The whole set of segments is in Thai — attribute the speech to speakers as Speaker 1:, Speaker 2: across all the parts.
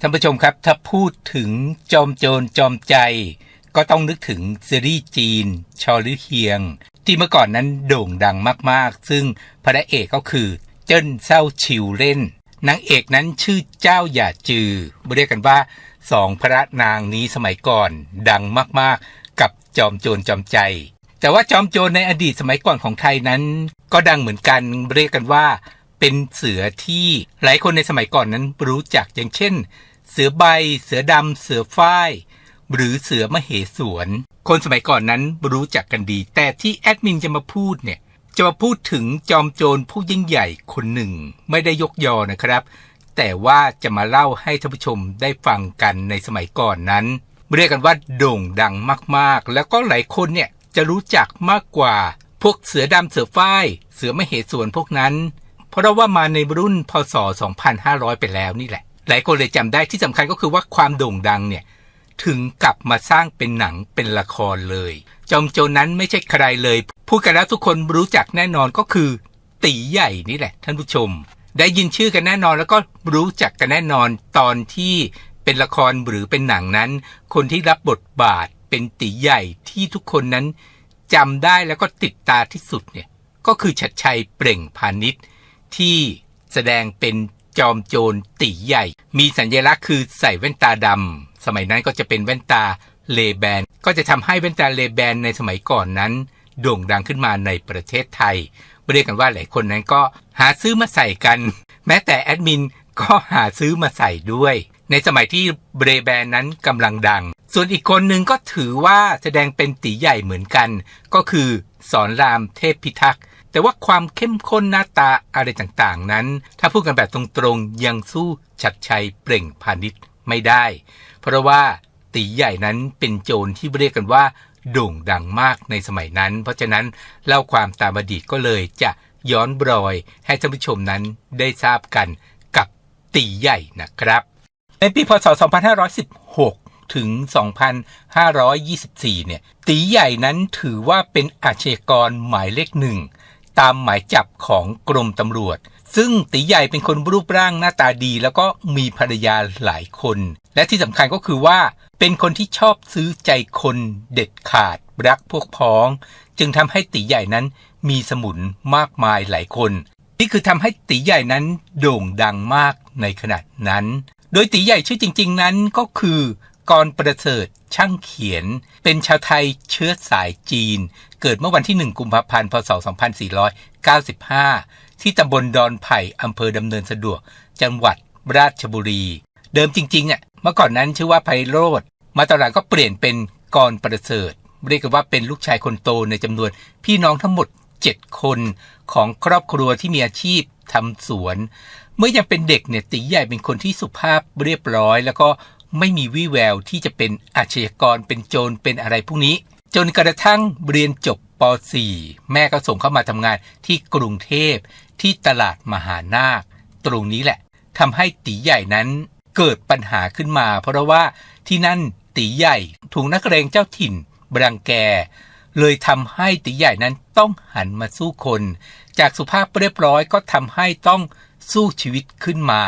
Speaker 1: ท่านผู้ชมครับ ถ้าพูดถึงจอมโจรจอมใจ ก็ต้องนึกถึงซีรีส์จีน ชอลือเฮียง ที่เมื่อก่อนนั้นโด่งดังมากๆ ซึ่งพระเอกก็คือ เจิ้นเซาชิวเล่นนางเอกนั้นชื่อเจ้าหย่าจือเรียกกันว่าสองพระนางนี้สมัยก่อนดังมากๆ กับจอมโจรจอมใจ แต่ว่าจอมโจรในอดีตสมัยก่อนของไทยนั้น ก็ดังเหมือนกันเรียกกันว่า เป็นเสือที่หลายคนในสมัยก่อนนั้นรู้จักอย่างเช่น เสือใบ เสือดำ เสือฝ้าย หรือเสือมเหสวนคนสมัยก่อนนั้นรู้จักกันดี แต่ที่แอดมินจะมาพูดเนี่ยจะมาพูดถึงจอมโจรผู้ยิ่งใหญ่คนหนึ่ง ไม่ได้ยกยอนะครับ แต่ว่าจะมาเล่าให้ท่านผู้ชมได้ฟังกันในสมัยก่อนนั้น เรียกกันว่าโด่งดังมากๆ แล้วก็หลายคนเนี่ยจะรู้จักมากกว่า พวกเสือดำเสือฝ้าย เสือมเหสวนพวกนั้น เพราะว่ามาในรุ่นพศ 2500 ไปแล้วนี่แหละ หลายคนเลยจำได้ที่สำคัญก็คือว่าความโด่งดังเนี่ยถึงกลับมาสร้างเป็นหนังเป็นละครเลย จอมโจรนั้นไม่ใช่ใครเลย พูดกันแล้วทุกคนรู้จักแน่นอนก็คือ ตีใหญ่นี่แหละ ท่านผู้ชม ได้ยินชื่อกันแน่นอนแล้วก็รู้จักกันแน่นอนตอนที่เป็นละครหรือเป็นหนังนั้น คนที่รับบทบาทเป็นตีใหญ่ที่ทุกคนนั้นจำได้แล้วก็ติดตาที่สุดเนี่ยก็คือชัดชัยเปล่งพาณิชย์ ที่แสดงเป็นจอมโจรตีใหญ่ มีสัญลักษณ์คือใส่แว่นตาดำสมัยนั้นก็จะเป็นแว่นตาเลแบน ก็จะทำให้แว่นตาเลแบนในสมัยก่อนนั้น โด่งดังขึ้นมาในประเทศไทยเรียกกันว่าหลายคนนั้นก็หาซื้อมาใส่กัน แม้แต่แอดมินก็หาซื้อมาใส่ด้วย ในสมัยที่เบรแบนนั้นกำลังดัง ส่วนอีกคนหนึ่งก็ถือว่าแสดงเป็นตีใหญ่เหมือนกัน ก็คือสอนรามเทพพิทักษ์ แต่ว่าความเข้มข้นหน้าตาอะไรต่างๆ นั้น ถ้าพูดกันแบบตรงๆ ยังสู้ชัดชัยเปล่งพาณิชย์ไม่ได้ เพราะว่าตีใหญ่นั้นเป็นโจรที่เรียกกันว่า โด่งดังมากในสมัยนั้น เพราะฉะนั้นเล่าความตามอดีตก็เลยจะย้อนบรอยให้ท่านผู้ชมนั้นได้ทราบกันกับตีใหญ่นะครับ ในปีพศ 2516 ถึง 2524 เนี่ย ตีใหญ่นั้นถือว่าเป็นอาชญากรหมายเลขหนึ่ง ตามหมายจับของกรมตำรวจ ซึ่งตีใหญ่เป็นคนรูปร่างหน้าตาดี แล้วก็มีภรรยาหลายคน และที่สำคัญก็คือว่า เป็นคนที่ชอบซื้อใจคนเด็ดขาดรักพวกพ้อง จึงทำให้ตีใหญ่นั้นมีสมุนมากมายหลายคน นี่คือทำให้ตีใหญ่นั้นโด่งดังมากในขณะนั้น โดยตีใหญ่ชื่อจริง ๆ นั้นก็คือ กรประเสริฐช่างเขียน เป็นชาวไทยเชื้อสายจีน เกิดเมื่อวันที่ 1 กุมภาพันธ์ พศ 2495 ที่ตำบลดอนไผ่อำเภอดำเนินสะดวก จังหวัดราชบุรี เดิมจริงๆอะเมื่อก่อนนั้นชื่อว่าไพโรธมาตอนหลังก็เปลี่ยนเป็นกรประเสริฐ เรียกว่าเป็นลูกชายคนโตในจำนวนพี่น้องทั้งหมด 7 คนของครอบครัวที่มีอาชีพทำสวน เมื่อยังเป็นเด็กเนี่ยตีใหญ่เป็นคนที่สุภาพเรียบร้อย แล้วก็ ไม่มีวี่แววที่จะเป็นอาชญากรเป็นโจรเป็นอะไรพวกนี้ จนกระทั่งเรียนจบป .4 แม่ก็ส่งเข้ามาทำงานที่กรุงเทพที่ตลาดมหานาค ตรงนี้แหละทำให้ตีใหญ่นั้นเกิดปัญหาขึ้นมา เพราะว่าที่นั่นตีใหญ่ถูกนักเรงเจ้าถิ่นบรังแก เลยทำให้ตีใหญ่นั้นต้องหันมาสู้คน จากสุภาพเรียบร้อยก็ทำให้ต้องสู้ชีวิตขึ้นมา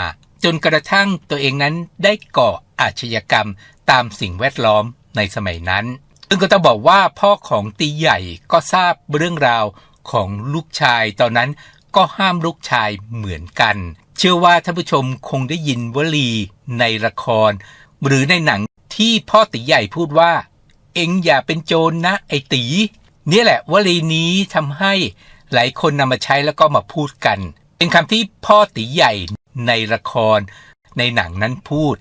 Speaker 1: จนกระทั่งตัวเองนั้นได้ก่อ อาชญากรรมตามสิ่งแวดล้อมในสมัยนั้น ซึ่งก็ต้องบอกว่าพ่อของตีใหญ่ก็ทราบเรื่องราวของลูกชายตอนนั้นก็ห้ามลูกชายเหมือนกัน เชื่อว่าท่านผู้ชมคงได้ยินวลีในละคร หรือในหนังที่พ่อตีใหญ่พูดว่า เอ็งอย่าเป็นโจรนะไอตีนี่แหละวลีนี้ทำให้หลายคนนำมาใช้แล้วก็มาพูดกัน เป็นคำที่พ่อตีใหญ่ในละคร ในหนังนั้นพูด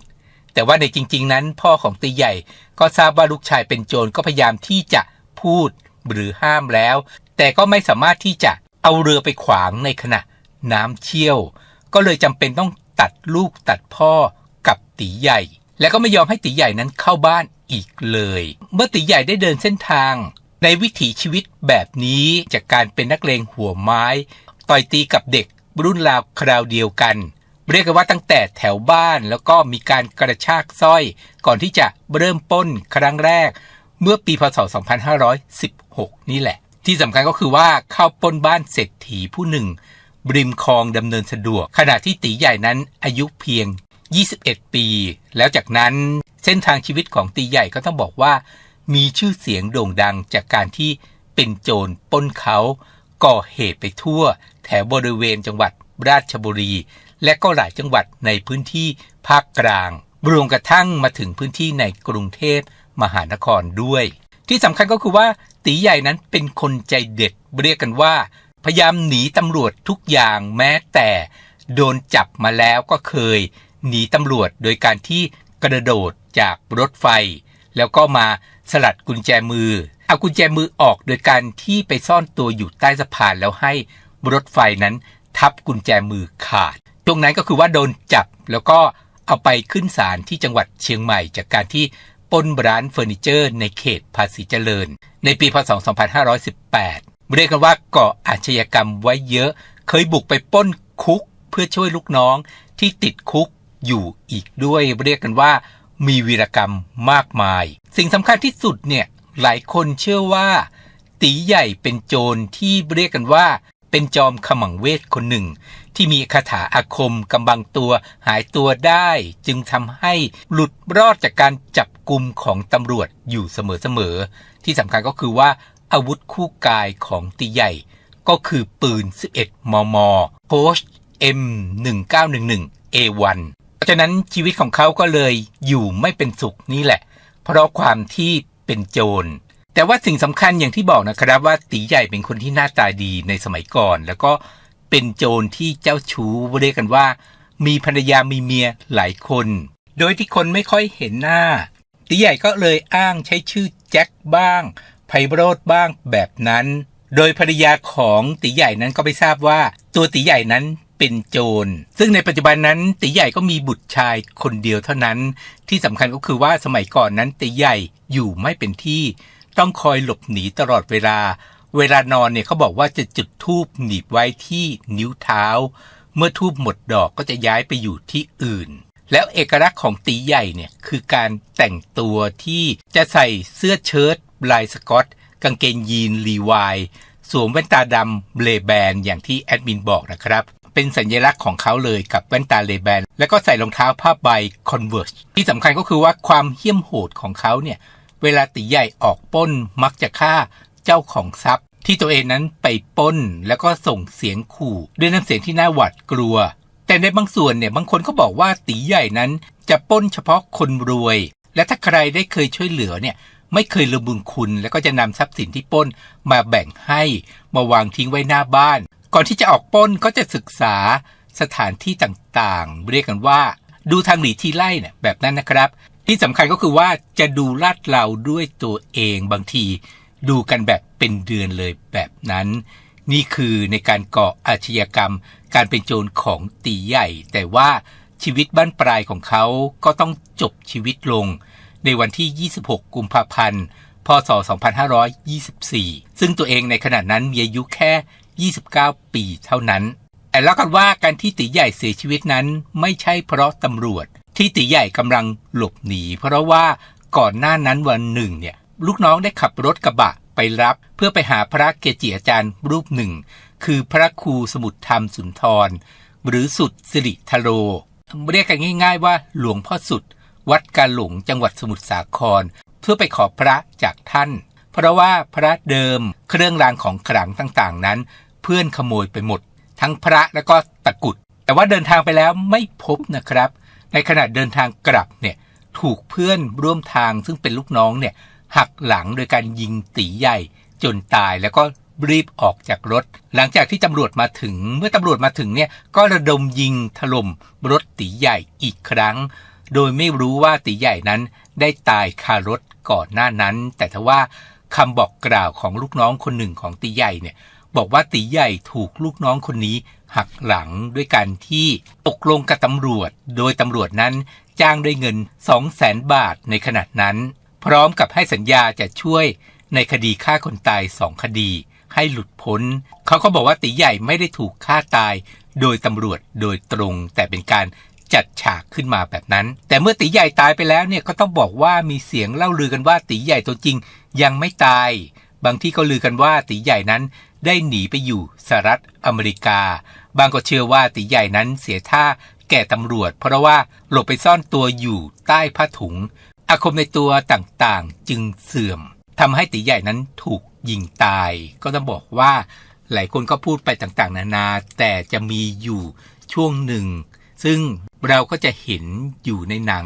Speaker 1: แต่ว่าในจริง ๆ นั้น พ่อของตีใหญ่ก็ทราบว่าลูกชายเป็นโจรก็พยายามที่จะพูดหรือห้ามแล้ว แต่ก็ไม่สามารถที่จะเอาเรือไปขวางในขณะน้ำเชี่ยว ก็เลยจำเป็นต้องตัดลูกตัดพ่อกับตีใหญ่ และก็ไม่ยอมให้ตีใหญ่นั้นเข้าบ้านอีกเลย เมื่อตีใหญ่ได้เดินเส้นทาง ในวิถีชีวิตแบบนี้จากการเป็นนักเลงหัวไม้ ต่อยตีกับเด็กรุ่นราวคราวเดียวกัน เรียกกันว่าตั้งแต่แถวบ้านแล้วก็มีการกระชากสร้อย ก่อนที่จะเริ่มป้นครั้งแรก เมื่อปีพศ 2516 นี่แหละ ที่สำคัญก็คือว่าเข้าป้นบ้านเศรษฐีผู้หนึ่งริมคลองดำเนินสะดวก ขณะที่ตีใหญ่นั้นอายุเพียง 21 ปี แล้วจากนั้นเส้นทางชีวิตของตีใหญ่ก็ต้องบอกว่า มีชื่อเสียงโด่งดังจากการที่เป็นโจรป้นเขา ก่อเหตุไปทั่ว แถวบริเวณจังหวัดราชบุรี และก็หลายจังหวัดในพื้นที่ภาคกลาง รวมกระทั่งมาถึงพื้นที่ในกรุงเทพมหานครด้วย ที่สำคัญก็คือว่าตีใหญ่นั้นเป็นคนใจเด็ดเรียกกันว่า พยายามหนีตำรวจทุกอย่างแม้แต่โดนจับมาแล้วก็เคย หนีตำรวจโดยการที่กระโดดจากรถไฟ แล้วก็มาสลัดกุญแจมือ เอากุญแจมือออกโดยการที่ไปซ่อนตัวอยู่ใต้สะพานแล้วให้รถไฟนั้นทับกุญแจมือขาด ตรงนั้นก็คือว่าโดนจับแล้วก็เอาไปขึ้นศาลที่จังหวัดเชียงใหม่ จากการที่ปล้นร้านเฟอร์นิเจอร์ ในเขตภาษีเจริญ ในปีพศ 2518 เรียกกันว่าก่ออาชญากรรมไว้เยอะ เคยบุกไปป้นคุกเพื่อช่วยลูกน้องที่ติดคุกอยู่อีกด้วย เรียกกันว่ามีวีรกรรมมากมาย สิ่งสำคัญที่สุดเนี่ยหลายคนเชื่อว่า ตีใหญ่เป็นโจรที่เรียกกันว่า เป็นจอมขมังเวทคนหนึ่ง ที่มีคาถาอาคมกำบังตัวหายตัวได้ จึงทำให้หลุดรอดจากการจับกลุ่มของตำรวจอยู่เสมอๆที่สำคัญก็คือว่าอาวุธคู่กายของตีใหญ่ ก็คือปืน 11 มม Post M1911 A1 เพราะฉะนั้นชีวิตของเขาก็เลยอยู่ไม่เป็นสุขนี่แหละ เพราะความที่เป็นโจร แต่ว่าสิ่งสำคัญอย่างที่บอกนะครับว่าตีใหญ่เป็นคนที่หน้าตาดีในสมัยก่อน แล้วก็เป็นโจรที่เจ้าชู้เรียกกันว่า มีภรรยามีเมียหลายคน โดยที่คนไม่ค่อยเห็นหน้า ตีใหญ่ก็เลยอ้างใช้ชื่อแจ็คบ้างไพโรธบ้างแบบนั้น โดยภรรยาของตีใหญ่นั้นก็ไม่ทราบว่าตัวตีใหญ่นั้นเป็นโจร ซึ่งในปัจจุบันนั้นตีใหญ่ก็มีบุตรชายคนเดียวเท่านั้น ที่สำคัญก็คือว่าสมัยก่อนนั้นตีใหญ่อยู่ไม่เป็นที่ ต้องคอยหลบหนีตลอดเวลา เวลานอนเนี่ยเขาบอกว่าจะจุดทูบหนีบไว้ที่นิ้วเท้า เมื่อทูบหมดดอกก็จะย้ายไปอยู่ที่อื่น แล้วเอกลักษณ์ของตีใหญ่เนี่ยคือการแต่งตัวที่จะใส่เสื้อเชิ้ตลายสกอต กางเกงยีนลีวายสวมแว่นตาดำเลแบนอย่างที่แอดมินบอกนะครับเป็นสัญลักษณ์ของเขาเลยกับแว่นตาเลแบน แล้วก็ใส่รองเท้าผ้าใบคอนเวิร์สที่สำคัญก็คือว่าความเหี้ยมโหดของเขาเนี่ย เวลาตีใหญ่ออกป้นมักจะฆ่าเจ้าของทรัพย์ ที่ตัวเองนั้นไปป้นแล้วก็ส่งเสียงขู่ด้วยน้ำเสียงที่น่าหวาดกลัว แต่ในบางส่วนเนี่ยบางคนก็บอกว่าตีใหญ่นั้นจะป้นเฉพาะคนรวย และถ้าใครได้เคยช่วยเหลือเนี่ยไม่เคยลืมบุญคุณแล้วก็จะนำทรัพย์สินที่ป้นมาแบ่งให้มาวางทิ้งไว้หน้าบ้าน ก่อนที่จะออกป้นก็จะศึกษาสถานที่ต่างๆ เรียกกันว่า ดูทางหนีทีไล่เนี่ยแบบนั้นนะครับ ที่สำคัญก็คือว่าจะดูลาดเราด้วยตัวเองบางที ดูกันแบบเป็นเดือนเลยแบบนั้น นี่คือในการก่ออาชญากรรม การเป็นโจรของตีใหญ่ แต่ว่าชีวิตบ้านปลายของเขาก็ต้องจบชีวิตลง ในวันที่ 26 กุมภาพันธ์ พศ 2524 ซึ่งตัวเองในขณะนั้นมีอายุแค่ 29 ปีเท่านั้นแต่แล้วกันว่าการที่ตีใหญ่เสียชีวิตนั้นไม่ใช่เพราะตำรวจ ที่ตีใหญ่กำลังหลบหนี เพราะว่าก่อนหน้านั้นวันหนึ่งเนี่ยลูกน้องได้ขับรถกระบะไปรับ เพื่อไปหาพระเกจิอาจารย์รูปหนึ่ง คือพระครูสมุทรธรรมสุนทร หรือสุดสิริทโร เรียกกันง่าย ๆ ว่าหลวงพ่อสุด วัดกาหลงจังหวัดสมุทรสาคร เพื่อไปขอพระจากท่าน เพราะว่าพระเดิมเครื่องรางของขลังต่างๆ นั้น เพื่อนขโมยไปหมด ทั้งพระและก็ตะกุด แต่ว่าเดินทางไปแล้วไม่พบนะครับ ในขณะเดินทางกลับเนี่ยถูกเพื่อนร่วมทางซึ่งเป็นลูกน้องเนี่ยหักหลังโดยการยิงตีใหญ่จนตายแล้วก็รีบออกจากรถ หลังจากที่ตำรวจมาถึง เมื่อตำรวจมาถึงเนี่ยก็ระดมยิงถล่มรถตีใหญ่อีกครั้ง โดยไม่รู้ว่าตีใหญ่นั้นได้ตายคารถก่อนหน้านั้น แต่ทว่าคำบอกกล่าวของลูกน้องคนหนึ่งของตีใหญ่เนี่ยบอกว่าตีใหญ่ถูกลูกน้องคนนี้ หักหลังด้วยการที่ตกลงกับตำรวจ โดยตำรวจนั้นจ้างด้วยเงิน 2 0 0แสนบาทในขณะนั้น พร้อมกับให้สัญญาจะช่วยในคดีฆ่าคนตายสองคดี ให้หลุดพ้น เขาก็บอกว่าตีใหญ่ไม่ได้ถูกฆ่าตาย โดยตำรวจโดยตรง แต่เป็นการจัดฉากขึ้นมาแบบนั้น แต่เมื่อตีใหญ่ตายไปแล้วเนี่ยก็ต้องบอกว่ามีเสียงเล่าลือกันว่าตีใหญ่ตัวจริงยังไม่ตาย บางที่ก็ลือกันว่าตีใหญ่นั้นได้หนีไปอยู่สหรัฐอเมริกา บางก็เชื่อว่าตีใหญ่นั้นเสียท่าแก่ตำรวจ เพราะว่าหลบไปซ่อนตัวอยู่ใต้ผ้าถุง อาคมในตัวต่างๆจึงเสื่อมทำให้ตีใหญ่นั้นถูกยิงตาย ก็ต้องบอกว่าหลายคนก็พูดไปต่างๆ นานา แต่จะมีอยู่ช่วงหนึ่ง ซึ่งเราก็จะเห็นอยู่ในหนัง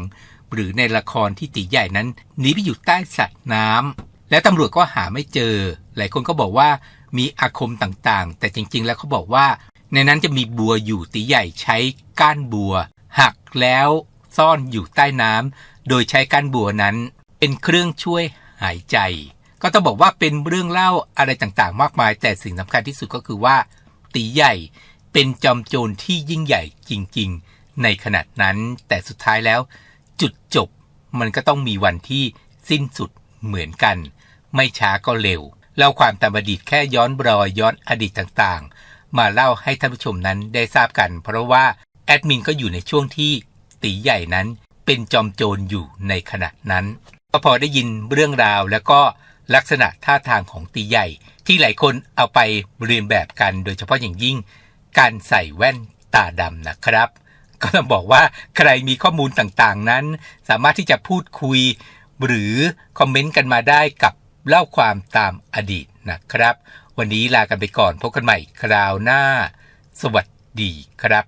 Speaker 1: หรือในละครที่ตีใหญ่นั้นหนีไปอยู่ใต้สัตว์น้ำ และตำรวจก็หาไม่เจอ หลายคนก็บอกว่ามีอาคมต่างๆ แต่จริงๆ แล้วเขาบอกว่า ในนั้นจะมีบัวอยู่ตีใหญ่ใช้ก้านบัว หักแล้วซ่อนอยู่ใต้น้ำโดยใช้ก้านบัวนั้น เป็นเครื่องช่วยหายใจ ก็ต้องบอกว่าเป็นเรื่องเล่าอะไรต่างๆ มากมาย แต่สิ่งสำคัญที่สุดก็คือว่า ตีใหญ่เป็นจอมโจรที่ยิ่งใหญ่จริง ๆ ในขณะนั้น แต่สุดท้ายแล้ว จุดจบมันก็ต้องมีวันที่สิ้นสุดเหมือนกัน ไม่ช้าก็เร็ว เล่าความตามอดีตแค่ย้อนรอยย้อนอดีตต่างๆ มาเล่าให้ท่านผู้ชมนั้นได้ทราบกัน เพราะว่าแอดมินก็อยู่ในช่วงที่ตีใหญ่นั้นเป็นจอมโจรอยู่ในขณะนั้น ก็พอได้ยินเรื่องราวแล้วก็ลักษณะท่าทางของตีใหญ่ ที่หลายคนเอาไปเรียนแบบกันโดยเฉพาะอย่างยิ่ง การใส่แว่นตาดำนะครับ ก็ต้องบอกว่าใครมีข้อมูลต่างๆนั้น สามารถที่จะพูดคุย หรือคอมเมนต์กันมาได้กับ เล่าความตามอดีตนะครับ วันนี้ลากันไปก่อนพบกันใหม่คราวหน้า สวัสดีครับ